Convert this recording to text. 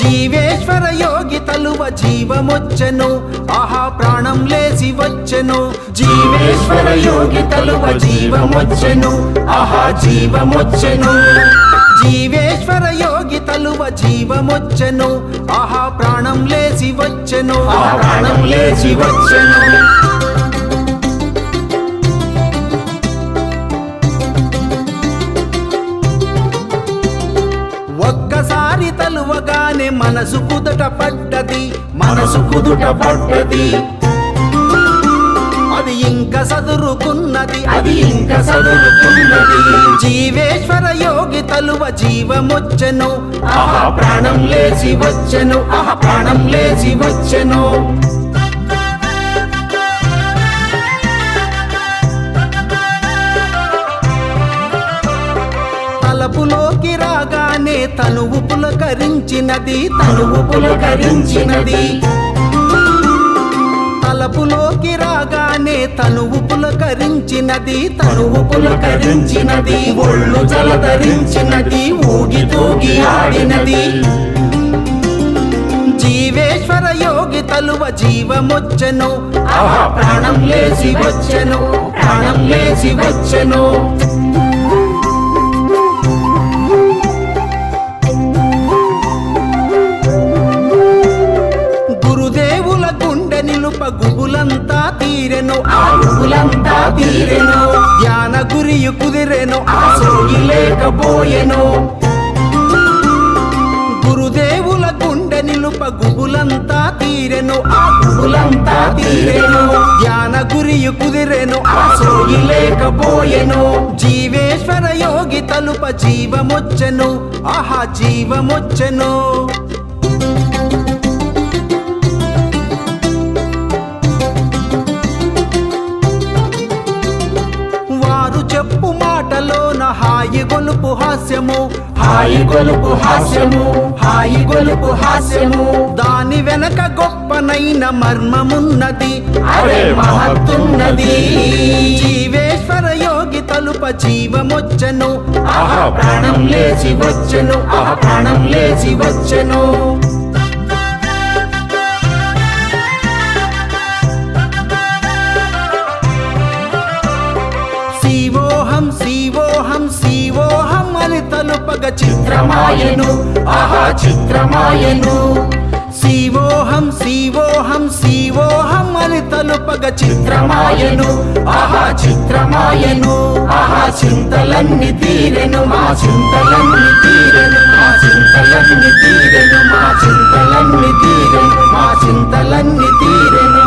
జీవేశ్వర యోగి తలువ జీవమొచ్చెను. ఆహా ప్రాణం లేచి వచ్చెను. జీవేశ్వర యోగి తలువ జీవమొచ్చెను. ఆహా జీవమొచ్చెను. జీవేశ్వర యోగి తలువ జీవమొచ్చెను. ఆహా ప్రాణం లేచి వచ్చెను. ఆహా ప్రాణం లేచి వచ్చెను. ఒక్కసారి తలువగానే మనసు కుదుట పడ్డది. మనసు కుదుట పడ్డది. అది ఇంక సదురుకున్నది. అది ఇంక సదురుకున్నది. జీవేశ్వర యోగి తలువ జీవమొచ్చెను. ఆహా ప్రాణం లేచి వచ్చెను. ఆహా ప్రాణం లేచి వచ్చెను. తలపులోకి రాగానే తనువు పులకరించినది తనువు పులకరించినది తలపులోకి రాగానే తనువు పులకరించినది తనువు పులకరించినది ఒళ్ళు జలధరించినది ఊగి తూగి ఆడినది. జీవేశ్వర యోగి తలువ జీవమొచ్చెను. ప్రాణం లేచి వచ్చెను ప్రాణం లేచి వచ్చెను. తీరెను ఆ గుబులంతా తీరెను. ధ్యాన గురియు కుదిరెను ఆ సోయి లేకపోయెను. గురుదేవుల గుండె నిలుప గుబులంతా తీరెను ఆ గుబులంతా తీరెను. ధ్యాన గురియు కుదిరెను ఆ సోయి లేకపోయెను. జీవేశ్వర యోగి తలుప జీవమొచ్చెను ఆహా జీవమొచ్చెను. మాటలోన హాయి గొలుపు హాస్యము. హాయి గొలుపు హాస్యము. హాయి గొలుపు హాస్యము. దాని వెనక గొప్పనైన మర్మమున్నది. అరే మహత్తున్నది. జీవేశ్వర యోగి తలుప జీవమొచ్చెను. ఆహా ప్రాణం లేచి వచ్చెను. ఆహా ప్రాణం లేచి వచ్చెను. గొప్పగా చిత్రమాయను. ఆహా చిత్రమాయను. శివోహం శివోహం శివోహం అని తలుపగ చిత్రమాయను. ఆహా చిత్రమాయను. ఆహా చింతలన్ని తీరెను మా చింతలన్ని తీరెను మా చింతలన్ని తీరెను మా చింతలన్ని తీరెను మా చింతలన్ని తీరెను.